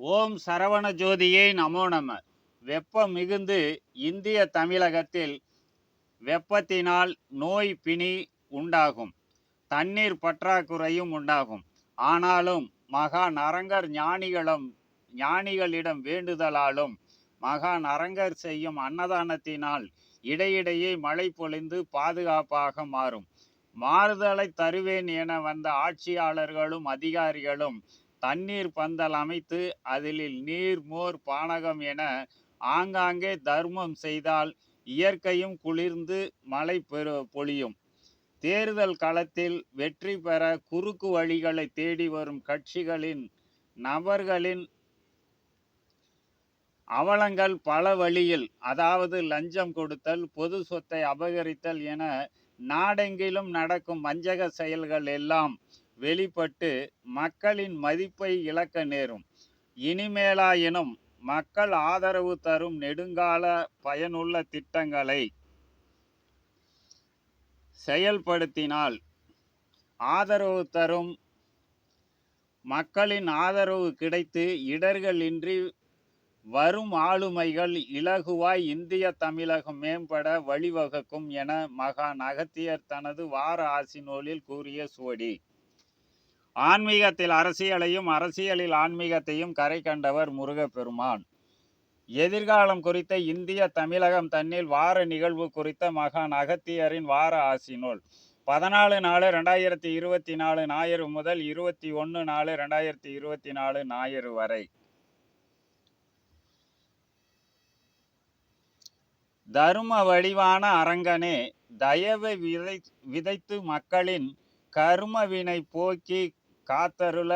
ஓம் சரவண ஜோதியை நமோ நம. வெப்பம் மிகுந்து இந்திய தமிழகத்தில் வெப்பத்தினால் நோய் பிணி உண்டாகும். தண்ணீர் பற்றாக்குறையும் உண்டாகும். ஆனாலும் மகா நரங்கர் ஞானிகளும் ஞானிகளிடம் வேண்டுதலாலும் மகா நரங்கர் செய்யும் அன்னதானத்தினால் இடையிடையே மழை பொழிந்து பாதுகாப்பாக மாறும். மாறுதலை தருவேன் என வந்த ஆட்சியாளர்களும் அதிகாரிகளும் தண்ணீர் பந்தல் அமைத்து அதில் நீர் மோர் பானகம் என ஆங்காங்கே தர்மம் செய்தால் இயற்கையும் குளிர்ந்து மழை பெரு பொழியும். தேர்தல் களத்தில் வெற்றி பெற குறுக்கு வழிகளை தேடி வரும் கட்சிகளின் நபர்களின் அவலங்கள் பல வழியில் அதாவது லஞ்சம் கொடுத்தல் பொது சொத்தை அபகரித்தல் என நாடெங்கிலும் நடக்கும் வஞ்சக செயல்கள் எல்லாம் வெளிப்பட்டு மக்களின் மதிப்பை இழக்க நேரும். இனிமேலாயினும் மக்கள் ஆதரவு தரும் நெடுங்கால பயனுள்ள திட்டங்களை செயல்படுத்தினால் ஆதரவு தரும் மக்களின் ஆதரவு கிடைத்து இடர்கள் இன்றி வரும் ஆளுமைகள் இலகுவாய் இந்திய தமிழகம் மேம்பட வழிவகுக்கும் என மகா நகத்தியர் தனது வார ஆசி நூலில் கூறிய சுவடி. ஆன்மீகத்தில் அரசியலையும் அரசியலில் ஆன்மீகத்தையும் கரை கண்டவர் முருகப்பெருமான். எதிர்காலம் குறித்த இந்திய தமிழகம் தன்னில் வார நிகழ்வு குறித்த மகான் அகத்தியரின் வார ஆசி நூல் பதினாலு நாலு ரெண்டாயிரத்தி இருபத்தி நாலு ஞாயிறு முதல் இருபத்தி ஒன்று நாலு ரெண்டாயிரத்தி இருபத்தி நாலு ஞாயிறு வரை. தரும வடிவான அரங்கனே தயவை விதை விதைத்து மக்களின் கருமவினை போக்கி காத்தருள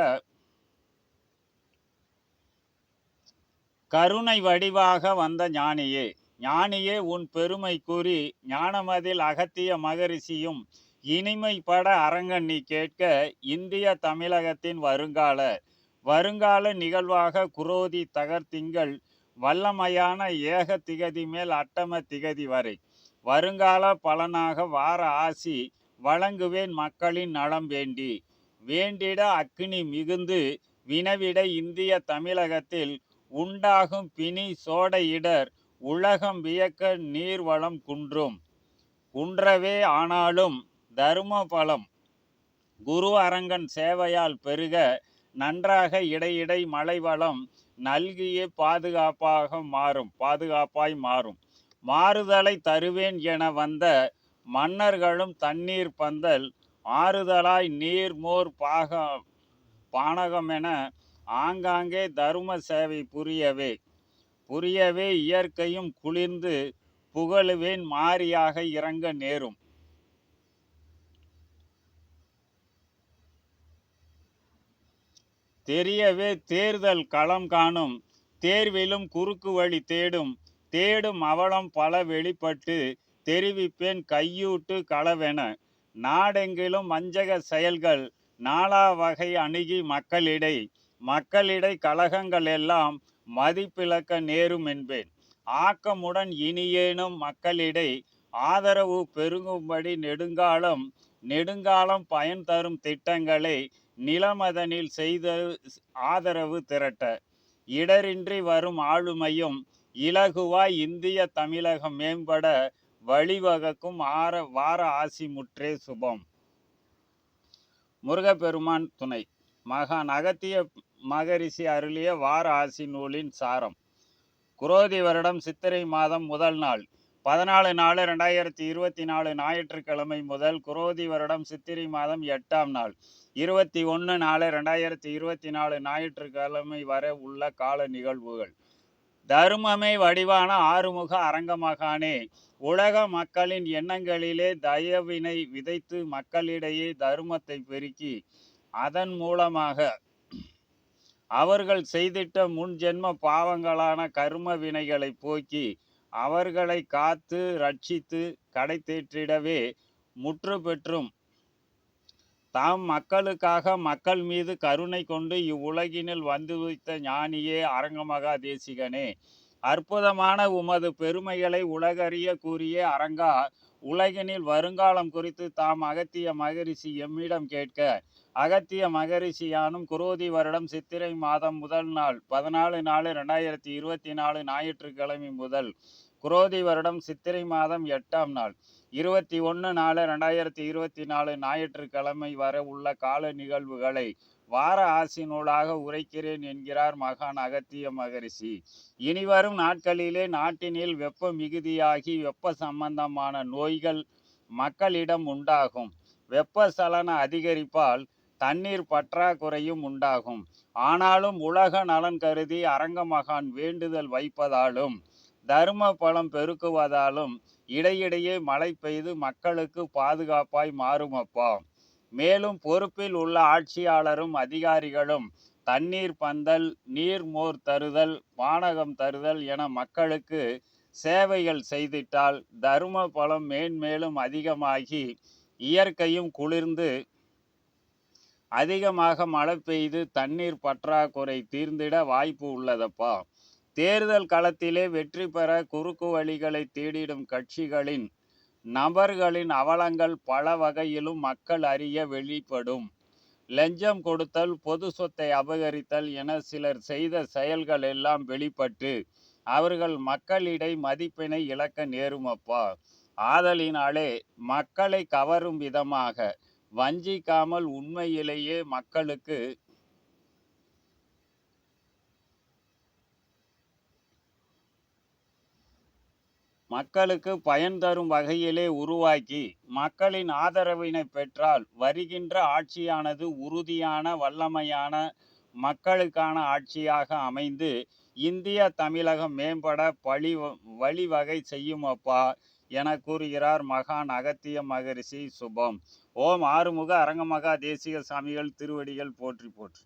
கருணை வடிவாக வந்த ஞானியே ஞானியே உன் பெருமை கூறி ஞானமதில் அகத்திய மகரிஷியும் இனிமைப்பட பட அரங்கண்ணி கேட்க இந்திய தமிழகத்தின் வருங்கால வருங்கால நிகழ்வாக குரோதி தகர்த்திங்கள் வல்லமையான ஏக திகதி மேல் அட்டம திகதி வரை. வருங்கால பலனாக வார ஆசி வழங்குவேன் மக்களின் நலம் வேண்டி. வேண்டிட அக்னி மிகுந்து வினவிட இந்திய தமிழகத்தில் உண்டாகும் பிணி சோடையிடர் உலகம் வியக்க நீர்வளம் குன்றும். குன்றவே ஆனாலும் தரும பலம் குரு அரங்கன் சேவையால் பெருக நன்றாக இடையிடை மலைவளம் நல்கியே பாதுகாப்பாக மாறும் பாதுகாப்பாய் மாறும். மாறுதலை தருவேன் என வந்த மன்னர்களும் தண்ணீர் பந்தல் ஆறுதலாய் நீர் மோர் பாக பானகம் என ஆங்காங்கே தரும சேவை புரியவே. புரியவே இயற்கையும் குளிர்ந்து புகழுவேன் மாறியாக இறங்க நேரும். தெரியவே தேர்தல் களம் காணும் தேர்விலும் குறுக்கு வழி தேடும் தேடும் அவலம் பல வெளிப்பட்டு தெரிவிப்பேன் கையூட்டு களவென. நாடெங்கிலும் வஞ்சக செயல்கள் நாலா வகை அணுகி மக்களிடை மக்களிடை கழகங்கள் எல்லாம் மதிப்பிழக்க நேரும் என்பேன். ஆக்கமுடன் இனியேனும் மக்களிடை ஆதரவு பெருகும்படி நெடுங்காலம் நெடுங்காலம் பயன் தரும் திட்டங்களை நிலமதனில் செய்த ஆதரவு திரட்ட இடரின்றி வரும் ஆளுமையும் இலகுவாய் இந்திய தமிழகம் மேம்பட வழிவகுக்கும் ஆர வார ஆசி முற்றே சுபம். முருகப்பெருமான் துணை. மகான் அகத்திய மகரிஷி அருளிய வார ஆசி நூலின் சாரம். குரோதி வருடம் சித்திரை மாதம் முதல் நாள். பதினாலு நாலு ரெண்டாயிரத்தி இருபத்தி நாலு ஞாயிற்றுக்கிழமை முதல் குரோதி வருடம் சித்திரை மாதம் எட்டாம் நாள். இருபத்தி ஒன்று நாலு ரெண்டாயிரத்தி இருபத்தி நாலு ஞாயிற்றுக்கிழமை வரை உள்ள கால நிகழ்வுகள். தருமமே வடிவான ஆறுமுக அரங்கமகானே. உலக மக்களின் எண்ணங்களிலே தயவினை விதைத்து மக்களிடையே தருமத்தை பெருக்கி அதன் மூலமாக அவர்கள் செய்திட்ட முன் ஜென்ம பாவங்களான கர்ம வினைகளை போக்கி அவர்களை காத்து ரட்சித்து கடை தேற்றிடவே முற்று பெற்றும் தாம் மக்களுக்காக மக்கள் மீது கருணை கொண்டு இவ்வுலகினில் வந்து வைத்த ஞானியே அரங்கமகா தேசிகனே. அற்புதமான உமது பெருமைகளை உலகறிய கூறிய அரங்கா உலகினில் வருங்காலம் குறித்து தாம் அகத்திய மகரிஷி எம்மிடம் கேட்க அகத்திய மகரிஷியானும் குரோதி வருடம் சித்திரை மாதம் முதல் நாள் பதினாலு நாலு ரெண்டாயிரத்தி இருபத்தி நாலு ஞாயிற்றுக்கிழமை முதல் குரோதி வருடம் சித்திரை மாதம் எட்டாம் நாள் இருபத்தி ஒன்று நாலு ரெண்டாயிரத்தி இருபத்தி நாலு ஞாயிற்றுக்கிழமை வரை உள்ள கால நிகழ்வுகளை வார ஆசி நூலாக உரைக்கிறேன் என்கிறார் மகான் அகத்திய மகரிஷி. இனிவரும் நாட்களிலே நாட்டினில் வெப்ப மிகுதியாகி வெப்ப சம்பந்தமான நோய்கள் மக்களிடம் உண்டாகும். வெப்பசலன அதிகரிப்பால் தண்ணீர் பற்றாக்குறையும் உண்டாகும். ஆனாலும் உலக நலன் கருதி அரங்க மகான் வேண்டுதல் வைப்பதாலும் தர்ம பலம் பெருக்குவதாலும் இடையிடையே மழை பெய்து மக்களுக்கு பாதுகாப்பாய் மாறுமப்பா. மேலும் பொறுப்பில் உள்ள ஆட்சியாளரும் அதிகாரிகளும் தண்ணீர் பந்தல் நீர் மோர் தருதல் வானகம் தருதல் என மக்களுக்கு சேவைகள் செய்திட்டால் தர்ம பலம் மேன்மேலும் அதிகமாகி இயற்கையும் குளிர்ந்து அதிகமாக மழை பெய்து தண்ணீர் பற்றாக்குறை தீர்ந்திட வாய்ப்பு உள்ளதப்பா? தேர்தல் களத்திலே வெற்றி பெற குறுக்கு வழிகளை தேடிடும் கட்சிகளின் நபர்களின் அவலங்கள் பல வகையிலும் மக்கள் அறிய வெளிப்படும். லஞ்சம் கொடுத்தல் பொது சொத்தை அபகரித்தல் என சிலர் செய்த செயல்கள் எல்லாம் வெளிப்பட்டு அவர்கள் மக்களிடை மதிப்பினை இழக்க நேருமப்பா? ஆதலினாலே மக்களை கவரும் விதமாக வஞ்சிக்காமல் உண்மையிலேயே மக்களுக்கு மக்களுக்கு பயன் தரும் வகையிலே உருவாக்கி மக்களின் ஆதரவினை பெற்றால் வருகின்ற ஆட்சியானது உறுதியான வல்லமையான மக்களுக்கான ஆட்சியாக அமைந்து இந்திய தமிழகம் மேம்பட பழி வழிவகை செய்யும் அப்பா என கூறுகிறார் மகான் அகத்திய மகரிஷி சுபம். ஓம் ஆறுமுக அரங்கமகா தேசிக சாமிகள் திருவடிகள் போற்றி போற்றி.